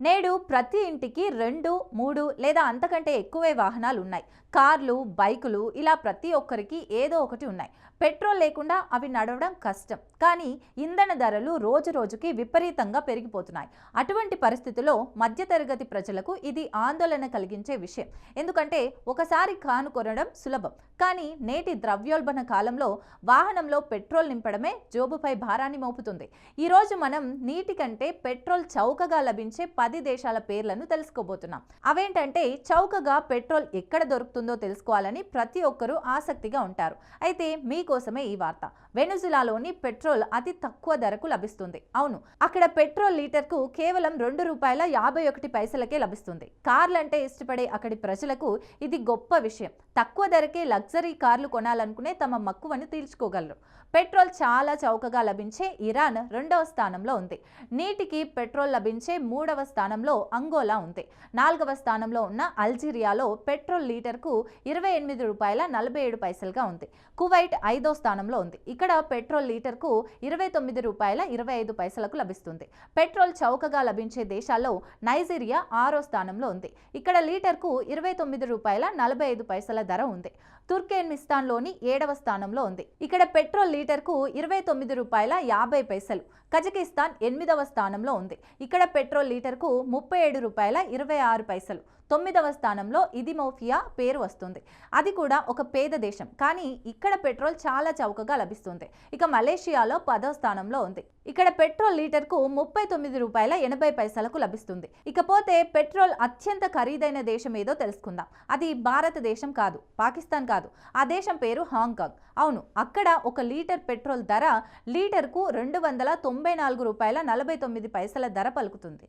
నేడు ప్రతి ఇంటికి రెండు మూడు లేదా అంతకంటే ఎక్కువే వాహనాలు ఉన్నాయి. కార్లు బైకులు ఇలా ప్రతి ఒక్కరికి ఏదో ఒకటి ఉన్నాయి. పెట్రోల్ లేకుండా అవి నడవడం కష్టం. కానీ ఇంధన ధరలు రోజు రోజుకి విపరీతంగా పెరిగిపోతున్నాయి. అటువంటి పరిస్థితుల్లో మధ్యతరగతి ప్రజలకు ఇది ఆందోళన కలిగించే విషయం. ఎందుకంటే ఒకసారి కాను కొనడం సులభం. కానీ నేటి ద్రవ్యోల్బణ కాలంలో వాహనంలో పెట్రోల్ నింపడమే జోబుపై భారాన్ని మోపుతుంది. ఈరోజు మనం నీటి కంటే పెట్రోల్ చౌకగా లభించే పది దేశాల పేర్లను తెలుసుకోబోతున్నాం. అవేంటంటే చౌకగా పెట్రోల్ ఎక్కడ దొరుకుతుందో తెలుసుకోవాలని ప్రతి ఒక్కరూ ఆసక్తిగా ఉంటారు. అయితే మీకోసమే ఈ వార్త. వెనుజులాలోని పెట్రోల్ అతి తక్కువ ధరకు లభిస్తుంది. అవును అక్కడ పెట్రోల్ లీటర్కు కేవలం రెండు రూపాయల యాభై ఒకటి పైసలకే లభిస్తుంది. కార్లంటే ఇష్టపడే అక్కడి ప్రజలకు ఇది గొప్ప విషయం. తక్కువ ధరకే లగ్జరీ కార్లు కొనాలనుకునే తమ మక్కువను తీర్చుకోగలరు. పెట్రోల్ చాలా చౌకగా లభించే ఇరాన్ రెండవ స్థానంలో ఉంది. నీటికి పెట్రోల్ లభించే మూడవ స్థానంలో అంగోలా ఉంది. నాలుగవ స్థానంలో ఉన్న అల్జీరియాలో పెట్రోల్ లీటర్కు ఇరవై ఎనిమిది రూపాయల నలభై ఏడు పైసలుగా ఉంది. కువైట్ ఐదో స్థానంలో ఉంది. ఇక్కడ పెట్రోల్ లీటర్కు ఇరవై తొమ్మిది రూపాయల ఇరవై ఐదు పైసలకు లభిస్తుంది. పెట్రోల్ చౌకగా లభించే దేశాల్లో నైజీరియా ఆరో స్థానంలో ఉంది. ఇక్కడ లీటర్కు ఇరవై తొమ్మిది రూపాయల నలభై ఐదు పైసల ధర ఉంది. తుర్కెన్మిస్తాన్లోని ఏడవ స్థానంలో ఉంది. ఇక్కడ పెట్రోల్ లీటర్కు ఇరవై తొమ్మిది రూపాయల యాభై పైసలు. కజకిస్తాన్ ఎనిమిదవ స్థానంలో ఉంది. ఇక్కడ పెట్రోల్ లీటర్కు ముప్పై ఏడు రూపాయల ఇరవై ఆరు పైసలు. తొమ్మిదవ స్థానంలో ఇదిమోఫియా పేరు వస్తుంది. అది కూడా ఒక పేద దేశం కానీ ఇక్కడ పెట్రోల్ చాలా చౌకగా లభిస్తుంది. ఇక మలేషియాలో పదవ స్థానంలో ఉంది. ఇక్కడ పెట్రోల్ లీటర్కు ముప్పై తొమ్మిది రూపాయల ఎనభై పైసలకు లభిస్తుంది. ఇకపోతే పెట్రోల్ అత్యంత ఖరీదైన దేశం ఏదో తెలుసుకుందాం. అది భారతదేశం కాదు పాకిస్తాన్ కాదు. ఆ దేశం పేరు హాంకాంగ్. అవును అక్కడ ఒక లీటర్ పెట్రోల్ ధర లీటర్కు రెండు వందల తొంభై నాలుగు రూపాయల నలభై తొమ్మిది పైసల ధర పలుకుతుంది.